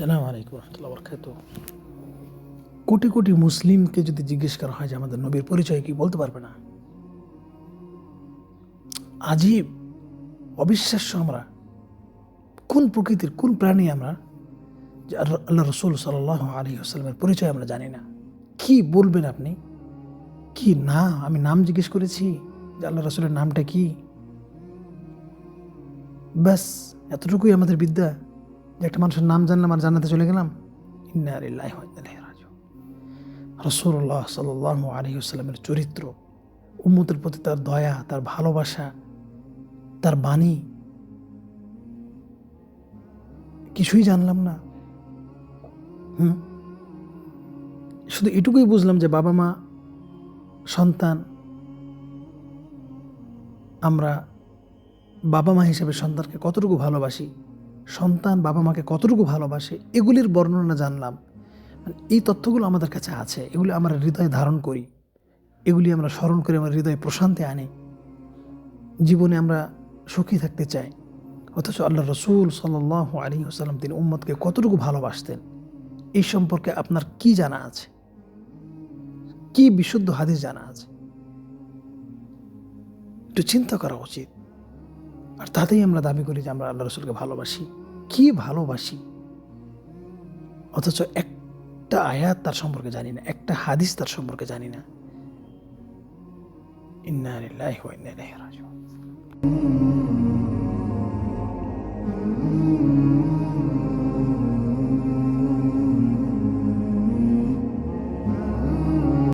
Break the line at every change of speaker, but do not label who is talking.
রহমতুল্লাহ বরকাত কোটি কোটি মুসলিমকে যদি জিজ্ঞেস করা হয় যে আমাদের নবীর পরিচয় কি বলতে পারবে না? আজীব অবিশ্বাস্য আমরা। কোন প্রকৃতির, কোন প্রাণী আমরা যে আল্লাহ- আল্লাহ রসুল সাল্লাহ আলী আসসালামের পরিচয় আমরা জানি না। কি বলবেন আপনি? কি না? আমি নাম জিজ্ঞেস করেছি যে আল্লাহ রসুলের নামটা কি? ব্যাস, এতটুকুই আমাদের বিদ্যা। যে একটা মানুষের নাম জানলাম আর জানাতে চলে গেলাম। ইন্না লিল্লাহি ওয়া ইন্না ইলাইহি রসুল্লাহ সাল্লাহ আলী আসসালামের চরিত্র, উম্মতের প্রতি তার দয়া, তার ভালোবাসা, তার বাণী, কিছুই জানলাম না। হুম? শুধু এটুকুই বুঝলাম যে বাবা মা, সন্তান, আমরা বাবা মা হিসেবে সন্তানকে কতটুকু ভালোবাসি সন্তান বাবা মাকে কতটুকু ভালোবাসে, এগুলির বর্ণনা জানলাম। মানে এই তথ্যগুলো আমাদের কাছে আছে, এগুলি আমরা হৃদয়ে ধারণ করি। এগুলি আমরা স্মরণ করে আমার হৃদয়ে প্রশান্তি আনি। জীবনে আমরা সুখী থাকতে চাই। অথচ আল্লাহ রসুল সাল্লাহ আলী আসাল্লাম তিনি উম্মদকে কতটুকু ভালোবাসতেন? এই সম্পর্কে আপনার কি জানা আছে? কি বিশুদ্ধ হাদিস জানা আছে? একটু চিন্তা করা উচিত। আর তাতেই আমরা দাবি করি যে আমরা আল্লাহ রসুলকে ভালোবাসি। কি ভালোবাসি? অথচ একটা আয়াত তার সম্পর্কে জানি না, একটা হাদিস তার সম্পর্কে জানি না। ইন্না ইন্না